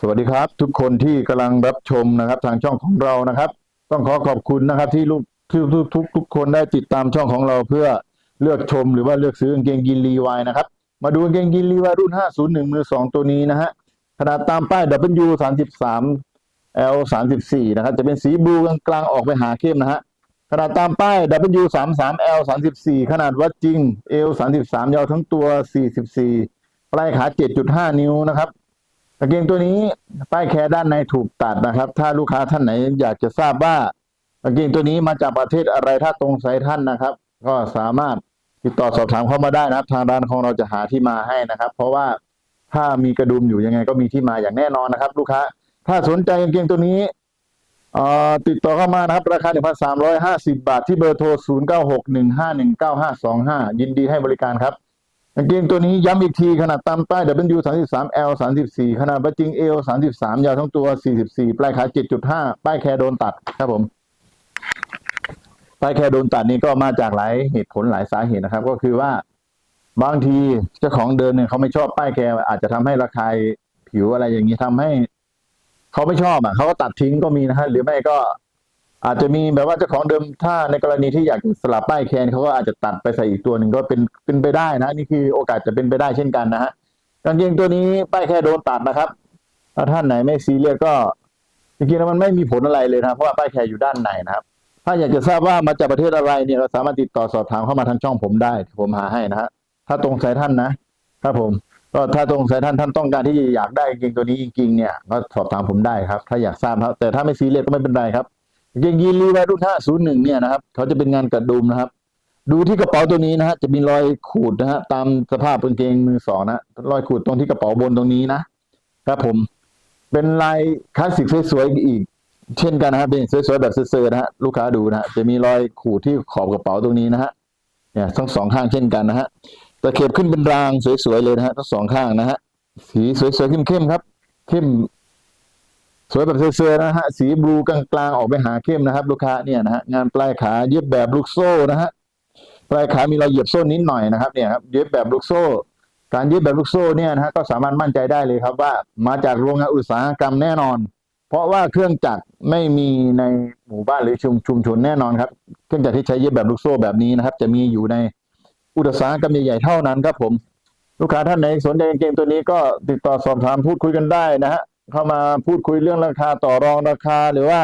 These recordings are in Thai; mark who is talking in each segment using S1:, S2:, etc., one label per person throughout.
S1: สวัสดีครับ ทุกคนที่กำลังรับชมนะครับ ทางช่องของเรานะครับ ต้องขอขอบคุณนะครับ ที่ลูกที่ทุกทุกทุกคนได้ติดตามช่องของเราเพื่อเลือกชมหรือว่าเลือกซื้อกางเกงยีนรีวายนะครับ มาดูกางเกงยีนรีวายรุ่น 501 มือ 2 ตัวนี้นะฮะขนาดตามป้าย W 33 L 34นะครับ จะเป็นสีบลูกลางๆออกไปหาเข้มนะฮะขนาดตามป้าย W 33 L 34ขนาดวัดจริง L 33 ยาวทั้งตัว 44 ปลายขา 7.5 นิ้วนะครับ กางเกงตัวนี้ป้ายแคร์ด้านในถูกตัดนะครับ ถ้าลูกค้าท่านไหนอยากจะทราบว่ากางเกงตัวนี้มาจากประเทศอะไรถ้าตรงไซส์ท่านนะครับ ก็สามารถติดต่อสอบถามเข้ามาได้นะครับ ทางร้านของเราจะหาที่มาให้นะครับ เพราะว่าถ้ามีกระดุมอยู่ยังไงก็มีที่มาอย่างแน่นอนนะครับ ลูกค้า ถ้าสนใจกางเกงตัวนี้เอ่อติดต่อเข้ามานะครับ ราคา 1,350 บาทที่เบอร์โทร 0961519525 ยินดีให้บริการครับ กางเกงตัวนี้ย้ำอีกทีขนาดตามป้าย W 33 L 34ขนาดบัจริง L 33ยาวทั้งตัว 44 ปลายขา 7.5 ป้ายแคร์โดนตัดครับผมป้ายแคร์โดนตัดนี่ก็มาจากหลายเหตุผลหลายสาเหตุนะครับ ก็คือว่าบางทีเจ้าของเดิมเนี่ยเขาไม่ชอบป้ายแคร์อาจจะทำให้ระคายผิวอะไรอย่างนี้ทำให้ เขาไม่ชอบอะเขาก็ตัดทิ้งก็มีนะฮะหรือไม่ก็ อาจจะมีแบบว่าเจ้าของเดิมถ้าในกรณีที่อยากสลับป้ายแคนเขาก็อาจจะตัดไปใส่อีกตัวหนึ่งก็เป็นเป็นไปได้นะ นี่คือโอกาสจะเป็นไปได้เช่นกันนะฮะกางเกงตัวนี้ป้ายแค่โดนตัดนะครับถ้าท่านไหนไม่ซีเรียสก็จริงๆแล้วมันไม่มีผลอะไรเลยนะเพราะว่าป้ายแคร์อยู่ด้านในนะครับ ถ้าอยากจะทราบว่ามาจากประเทศอะไรเนี่ยก็สามารถติดต่อสอบถามเข้ามาทางช่องผมได้ ผมหาให้นะฮะถ้าตรงใจท่านนะครับผม ก็ถ้าตรงใจท่านท่านต้องการที่อยากได้กางเกงตัวนี้จริงๆเนี่ยก็สอบถามผมได้ครับ ถ้าอยากทราบครับแต่ถ้าไม่ซีเรียสก็ไม่เป็นไรครับ เกงยีนรีวารุ่น501เนี่ยนะครับเขาจะเป็นงานกระดุมนะครับ ดูที่กระเป๋าตัวนี้นะฮะจะมีรอยขูดนะฮะตามสภาพกางเกงมือสองนะรอยขูดตรงที่กระเป๋าบนตรงนี้นะครับผมเป็นลายคลาสสิกสวยๆอีก เช่นกันนะครับเป็นสวยๆแบบเซอร์ๆนะฮะลูกค้าดูนะฮะจะมีรอยขูดที่ขอบกระเป๋าตรงนี้นะฮะเนี่ยทั้งสองข้างเช่นกันนะฮะตะเข็บขึ้นเป็นรางสวยๆเลยนะฮะทั้งสองข้างนะฮะสีสวยๆเข้มๆครับ เข้ม สวยแบบเซอร์ๆนะฮะสีบลูกลางๆออกไปหาเข้มนะครับ ลูกค้าเนี่ยนะฮะงานปลายขาเย็บแบบลูกโซ่นะฮะปลายขามีรอยเหยียบโซ่นิดหน่อยนะครับเนี่ยครับเย็บแบบลูกโซ่ การเย็บแบบลูกโซ่เนี่ยนะฮะก็สามารถมั่นใจได้เลยครับว่ามาจากโรงงานอุตสาหกรรมแน่นอน เพราะว่าเครื่องจักรไม่มีในหมู่บ้านหรือชุมชุมชนแน่นอนครับ เครื่องจักรที่ใช้เย็บแบบลูกโซ่แบบนี้นะครับ จะมีอยู่ในอุตสาหกรรมใหญ่ๆเท่านั้นครับผม ลูกค้าท่านไหนสนใจกางเกงตัวนี้ก็ติดต่อสอบถามพูดคุยกันได้นะฮะ เข้ามาพูดคุยเรื่องราคาต่อรองราคาหรือว่า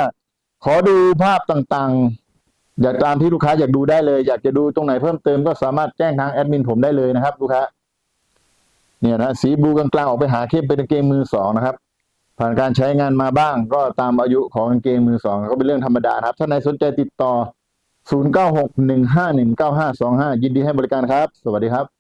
S1: ขอดูภาพต่างๆ อยากตามที่ลูกค้าอยากดูได้เลย อยากจะดูตรงไหนเพิ่มเติมก็สามารถแจ้งทางแอดมินผมได้เลยนะครับลูกค้าเนี่ยนะสีบลูกลางๆออกไปหาเข้มเป็นกางเกงมือสองนะครับ ผ่านการใช้งานมาบ้าง ก็ตามอายุของกางเกงมือสองก็เป็นเรื่องธรรมดาครับ ถ้าไหนสนใจติดต่อ 0961519525 ยินดีให้บริการครับ สวัสดีครับ